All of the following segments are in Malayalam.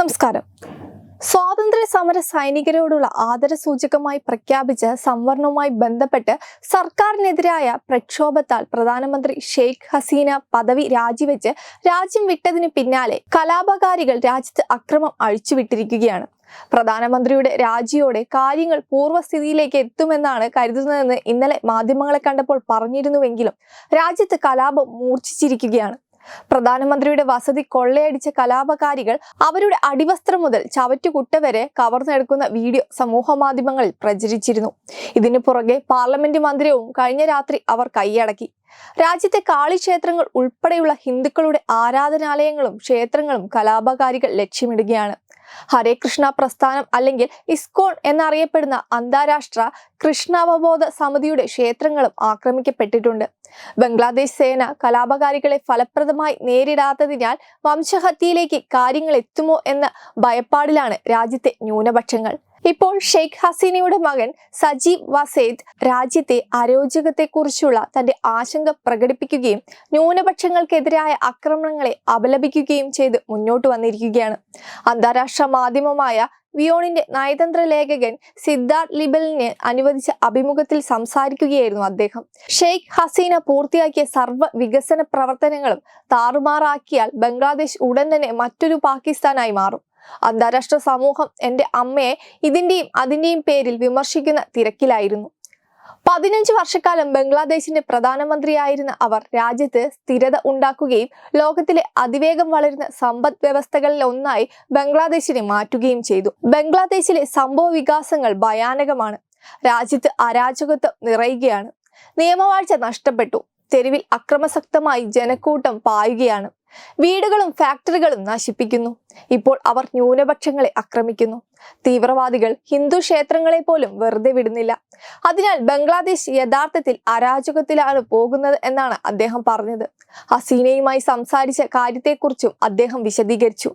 നമസ്കാരം. സ്വാതന്ത്ര്യ സമര സൈനികരോടുള്ള ആദരസൂചകമായി പ്രഖ്യാപിച്ച സംവരണവുമായി ബന്ധപ്പെട്ട് സർക്കാരിനെതിരായ പ്രക്ഷോഭത്താൽ പ്രധാനമന്ത്രി ഷെയ്ഖ് ഹസീന പദവി രാജിവെച്ച് രാജ്യം വിട്ടതിന് പിന്നാലെ കലാപകാരികൾ രാജ്യത്ത് അക്രമം അഴിച്ചുവിട്ടിരിക്കുകയാണ്. പ്രധാനമന്ത്രിയുടെ രാജിയോടെ കാര്യങ്ങൾ പൂർവസ്ഥിതിയിലേക്ക് എത്തുമെന്നാണ് കരുതുന്നതെന്ന് ഇന്നലെ മാധ്യമങ്ങളെ കണ്ടപ്പോൾ പറഞ്ഞിരുന്നുവെങ്കിലും രാജ്യത്ത് കലാപം മൂർച്ഛിച്ചിരിക്കുകയാണ്. പ്രധാനമന്ത്രിയുടെ വസതി കൊള്ളയടിച്ച കലാപകാരികൾ അവരുടെ അടിവസ്ത്രം മുതൽ ചവറ്റുകുട്ട വരെ കവർന്നെടുക്കുന്ന വീഡിയോ സമൂഹ മാധ്യമങ്ങളിൽ പ്രചരിച്ചിരുന്നു. ഇതിനു പുറകെ പാർലമെന്റ് മന്ദിരവും കഴിഞ്ഞ രാത്രി അവർ കൈയടക്കി. രാജ്യത്തെ കാളിക്ഷേത്രങ്ങൾ ഉൾപ്പെടെയുള്ള ഹിന്ദുക്കളുടെ ആരാധനാലയങ്ങളും ക്ഷേത്രങ്ങളും കലാപകാരികൾ ലക്ഷ്യമിടുകയാണ്. ഹരേ കൃഷ്ണ പ്രസ്ഥാനം അല്ലെങ്കിൽ ഇസ്കോൺ എന്നറിയപ്പെടുന്ന അന്താരാഷ്ട്ര കൃഷ്ണാവബോധ സമിതിയുടെ ക്ഷേത്രങ്ങളും ആക്രമിക്കപ്പെട്ടിട്ടുണ്ട്. ബംഗ്ലാദേശ് സേന കലാപകാരികളെ ഫലപ്രദമായി നേരിടാത്തതിനാൽ വംശഹത്യയിലേക്ക് കാര്യങ്ങൾ എത്തുമോ എന്ന ഭയപ്പാടിലാണ് രാജ്യത്തെ ന്യൂനപക്ഷങ്ങൾ. ഇപ്പോൾ ഷെയ്ഖ് ഹസീനയുടെ മകൻ സജീബ് വസേദ് രാജ്യത്തെ അരോചകത്തെക്കുറിച്ചുള്ള തന്റെ ആശങ്ക പ്രകടിപ്പിക്കുകയും ന്യൂനപക്ഷങ്ങൾക്കെതിരായ ആക്രമണങ്ങളെ അപലപിക്കുകയും ചെയ്ത് മുന്നോട്ട് വന്നിരിക്കുകയാണ്. അന്താരാഷ്ട്ര മാധ്യമമായ വിയോണിന്റെ നയതന്ത്ര ലേഖകൻ സിദ്ധാർത്ഥ് ലിബലിന് അനുവദിച്ച അഭിമുഖത്തിൽ സംസാരിക്കുകയായിരുന്നു അദ്ദേഹം. ഷെയ്ഖ് ഹസീന പൂർത്തിയാക്കിയ സർവ വികസന പ്രവർത്തനങ്ങളും താറുമാറാക്കിയാൽ ബംഗ്ലാദേശ് ഉടൻ തന്നെ മറ്റൊരു പാകിസ്ഥാനായി മാറും. അന്താരാഷ്ട്ര സമൂഹം എന്റെ അമ്മയെ ഇതിന്റെയും അതിന്റെയും പേരിൽ വിമർശിക്കുന്ന തിരക്കിലായിരുന്നു. പതിനഞ്ച് വർഷക്കാലം ബംഗ്ലാദേശിന്റെ പ്രധാനമന്ത്രിയായിരുന്ന അവർ രാജ്യത്ത് സ്ഥിരത ഉണ്ടാക്കുകയും ലോകത്തിലെ അതിവേഗം വളരുന്ന സമ്പദ് വ്യവസ്ഥകളിൽ ഒന്നായി ബംഗ്ലാദേശിനെ മാറ്റുകയും ചെയ്തു. ബംഗ്ലാദേശിലെ സംഭവ വികാസങ്ങൾ ഭയാനകമാണ്. രാജ്യത്ത് അരാജകത്വം നിറയുകയാണ്. നിയമവാഴ്ച നഷ്ടപ്പെട്ടു. തെരുവിൽ അക്രമസക്തമായി ജനക്കൂട്ടം പായുകയാണ്. വീടുകളും ഫാക്ടറികളും നശിപ്പിക്കുന്നു. ഇപ്പോൾ അവർ ന്യൂനപക്ഷങ്ങളെ ആക്രമിക്കുന്നു. തീവ്രവാദികൾ ഹിന്ദു ക്ഷേത്രങ്ങളെ പോലും വെറുതെ വിടുന്നില്ല. അതിനാൽ ബംഗ്ലാദേശ് യഥാർത്ഥത്തിൽ അരാജകത്തിലാണ് പോകുന്നത് എന്നാണ് അദ്ദേഹം പറഞ്ഞത്. ഹസീനയുമായി സംസാരിച്ച കാര്യത്തെക്കുറിച്ചും അദ്ദേഹം വിശദീകരിച്ചു.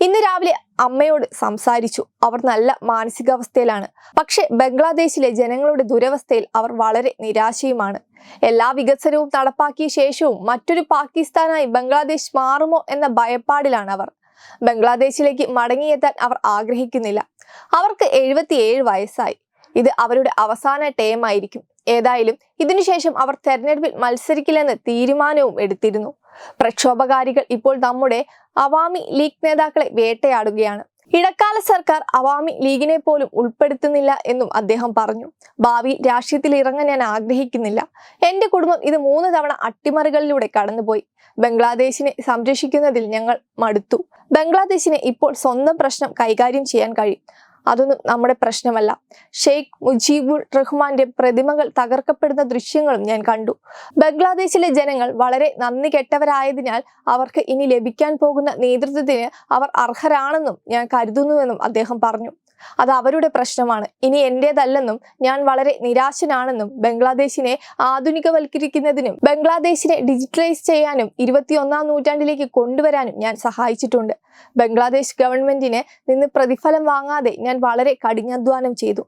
ഇന്ന് രാവിലെ അമ്മയോട് സംസാരിച്ചു. അവർ നല്ല മാനസികാവസ്ഥയിലാണ്. പക്ഷെ ബംഗ്ലാദേശിലെ ജനങ്ങളുടെ ദുരവസ്ഥയിൽ അവർ വളരെ നിരാശയുമാണ്. എല്ലാ വികസനവും നടപ്പാക്കിയ ശേഷവും മറ്റൊരു പാകിസ്ഥാനായി ബംഗ്ലാദേശ് മാറുമോ എന്ന ഭയപ്പാടിലാണ് അവർ ബംഗ്ലാദേശിലേക്ക് മടങ്ങിയെത്താൻ അവർ ആഗ്രഹിക്കുന്നില്ല. അവർക്ക് എഴുപത്തിയേഴ് വയസ്സായി. ഇത് അവരുടെ അവസാന ടേം ആയിരിക്കും. ഏതായാലും ഇതിനുശേഷം അവർ തെരഞ്ഞെടുപ്പിൽ മത്സരിക്കില്ലെന്ന് തീരുമാനവും എടുത്തിരുന്നു. പ്രക്ഷോഭകാരികൾ ഇപ്പോൾ നമ്മുടെ അവാമി ലീഗ് നേതാക്കളെ വേട്ടയാടുകയാണ്. ഇടക്കാല സർക്കാർ അവാമി ലീഗിനെ പോലും ഉൾപ്പെടുത്തുന്നില്ല എന്നും അദ്ദേഹം പറഞ്ഞു. ഭാവി രാഷ്ട്രീയത്തിൽ ഇറങ്ങാൻ ഞാൻ ആഗ്രഹിക്കുന്നില്ല. എന്റെ കുടുംബം ഇത് മൂന്ന് തവണ അട്ടിമറികളിലൂടെ കടന്നുപോയി. ബംഗ്ലാദേശിനെ സംരക്ഷിക്കുന്നതിൽ ഞങ്ങൾ മടുത്തു. ബംഗ്ലാദേശിനെ ഇപ്പോൾ സ്വന്തം പ്രശ്നം കൈകാര്യം ചെയ്യാൻ കഴിയും. അതൊന്നും നമ്മുടെ പ്രശ്നമല്ല. ഷെയ്ഖ് മുജീബുർ റഹ്മാന്റെ പ്രതിമകൾ തകർക്കപ്പെടുന്ന ദൃശ്യങ്ങളും ഞാൻ കണ്ടു. ബംഗ്ലാദേശിലെ ജനങ്ങൾ വളരെ നന്ദി കെട്ടവരായതിനാൽ അവർക്ക് ഇനി ലഭിക്കാൻ പോകുന്ന നേതൃത്വത്തിന് അവർ അർഹരാണെന്നും ഞാൻ കരുതുന്നുവെന്നും അദ്ദേഹം പറഞ്ഞു. അത് അവരുടെ പ്രശ്നമാണ്. ഇനി എന്റേതല്ലെന്നും ഞാൻ വളരെ നിരാശനാണെന്നും ബംഗ്ലാദേശിനെ ആധുനികവൽക്കരിക്കുന്നതിനും ബംഗ്ലാദേശിനെ ഡിജിറ്റലൈസ് ചെയ്യാനും ഇരുപത്തിയൊന്നാം നൂറ്റാണ്ടിലേക്ക് കൊണ്ടുവരാനും ഞാൻ സഹായിച്ചിട്ടുണ്ട്. ബംഗ്ലാദേശ് ഗവൺമെന്റിന് നിന്ന് പ്രതിഫലം വാങ്ങാതെ ഞാൻ വളരെ കഠിനാധ്വാനം ചെയ്തു.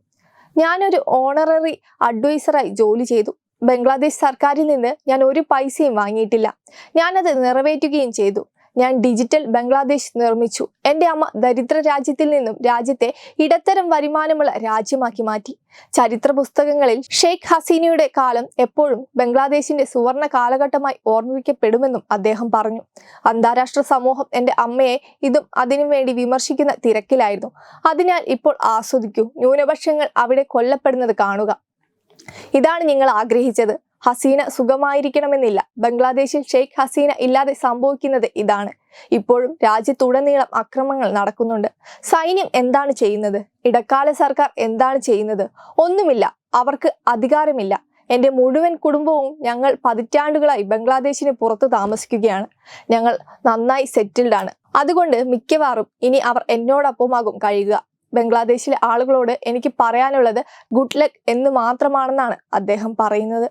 ഞാനൊരു ഓണററി അഡ്വൈസറായി ജോലി ചെയ്തു. ബംഗ്ലാദേശ് സർക്കാരിൽ നിന്ന് ഞാൻ ഒരു പൈസയും വാങ്ങിയിട്ടില്ല. ഞാനത് നിറവേറ്റുകയും ചെയ്തു. ഞാൻ ഡിജിറ്റൽ ബംഗ്ലാദേശ് നിർമ്മിച്ചു. എന്റെ അമ്മ ദരിദ്ര രാജ്യത്തിൽ നിന്നും രാജ്യത്തെ ഇടത്തരം വരുമാനമുള്ള രാജ്യമാക്കി മാറ്റി. ചരിത്ര പുസ്തകങ്ങളിൽ ഷെയ്ഖ് ഹസീനയുടെ കാലം എപ്പോഴും ബംഗ്ലാദേശിന്റെ സുവർണ കാലഘട്ടമായി ഓർമ്മിക്കപ്പെടുമെന്നും അദ്ദേഹം പറഞ്ഞു. അന്താരാഷ്ട്ര സമൂഹം എന്റെ അമ്മയെ ഇതും അതിനും വേണ്ടി വിമർശിക്കുന്ന തിരക്കിലായിരുന്നു. അതിനാൽ ഇപ്പോൾ ആസ്വദിക്കൂ ന്യൂനപക്ഷങ്ങൾ അവിടെ കൊല്ലപ്പെടുന്നത് കാണുക. ഇതാണ് നിങ്ങൾ ആഗ്രഹിച്ചത്. ഹസീന സുഖമായിരിക്കണമെന്നില്ല. ബംഗ്ലാദേശിൽ ഷെയ്ഖ് ഹസീന ഇല്ലാതെ സംഭവിക്കുന്നത് ഇതാണ്. ഇപ്പോഴും രാജ്യത്തുടനീളം അക്രമങ്ങൾ നടക്കുന്നുണ്ട്. സൈന്യം എന്താണ് ചെയ്യുന്നത്? ഇടക്കാല സർക്കാർ എന്താണ് ചെയ്യുന്നത്? ഒന്നുമില്ല. അവർക്ക് അധികാരമില്ല. എന്റെ മുഴുവൻ കുടുംബവും ഞങ്ങൾ പതിറ്റാണ്ടുകളായി ബംഗ്ലാദേശിന് പുറത്ത് താമസിക്കുകയാണ്. ഞങ്ങൾ നന്നായി സെറ്റിൽഡ് ആണ്. അതുകൊണ്ട് മിക്കവാറും ഇനി അവർ എന്നോടൊപ്പമാകും കഴിയുക. ബംഗ്ലാദേശിലെ ആളുകളോട് എനിക്ക് പറയാനുള്ളത് ഗുഡ് ലക്ക് എന്ന് മാത്രമാണെന്നാണ് അദ്ദേഹം പറയുന്നത്.